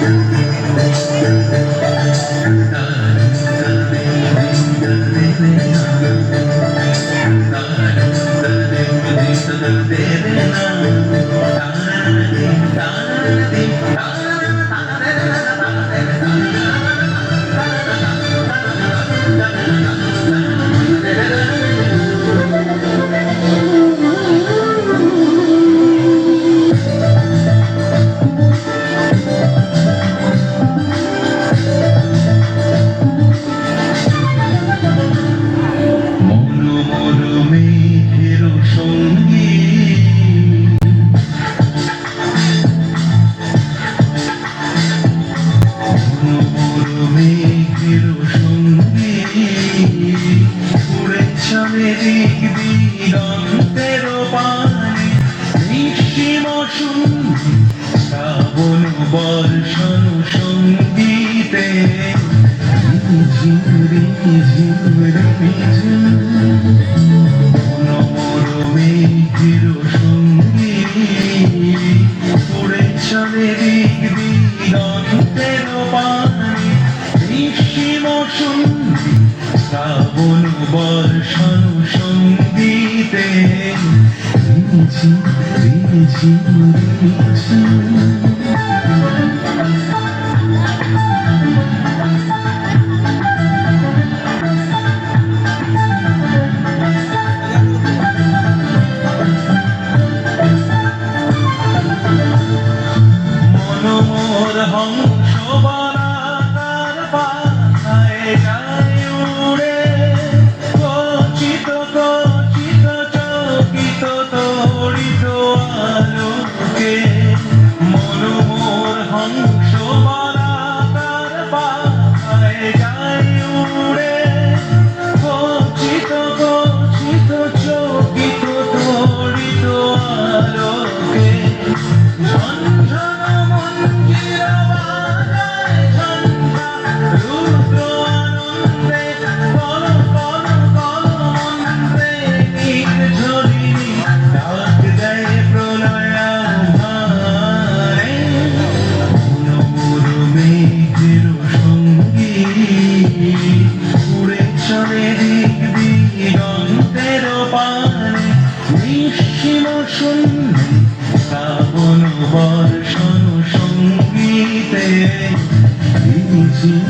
Thank you. শুনবি শ্রাবণ বর্ষণ সঙ্গীতে ঝিমরি ঝিমরি ঝিম মনোরমে চির সঙ্গী উড়ে চলে দিক দিগন্তের পানে নিঃসীম শুনবি শ্রাবণ বর্ষণ সঙ্গীতে মনোমোর হংস বর্ষণ সঙ্গীতে রিঝিম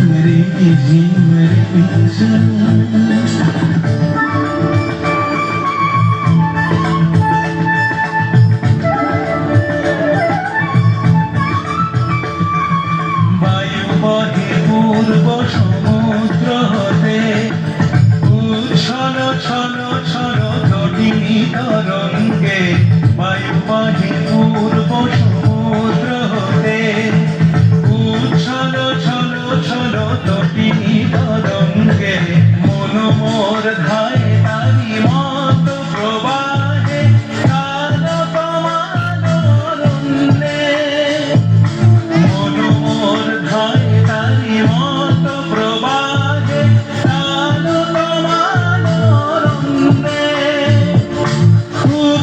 বায়ু বহে পূর্ব সমুদ্র হতে উচ্ছল ছল ছল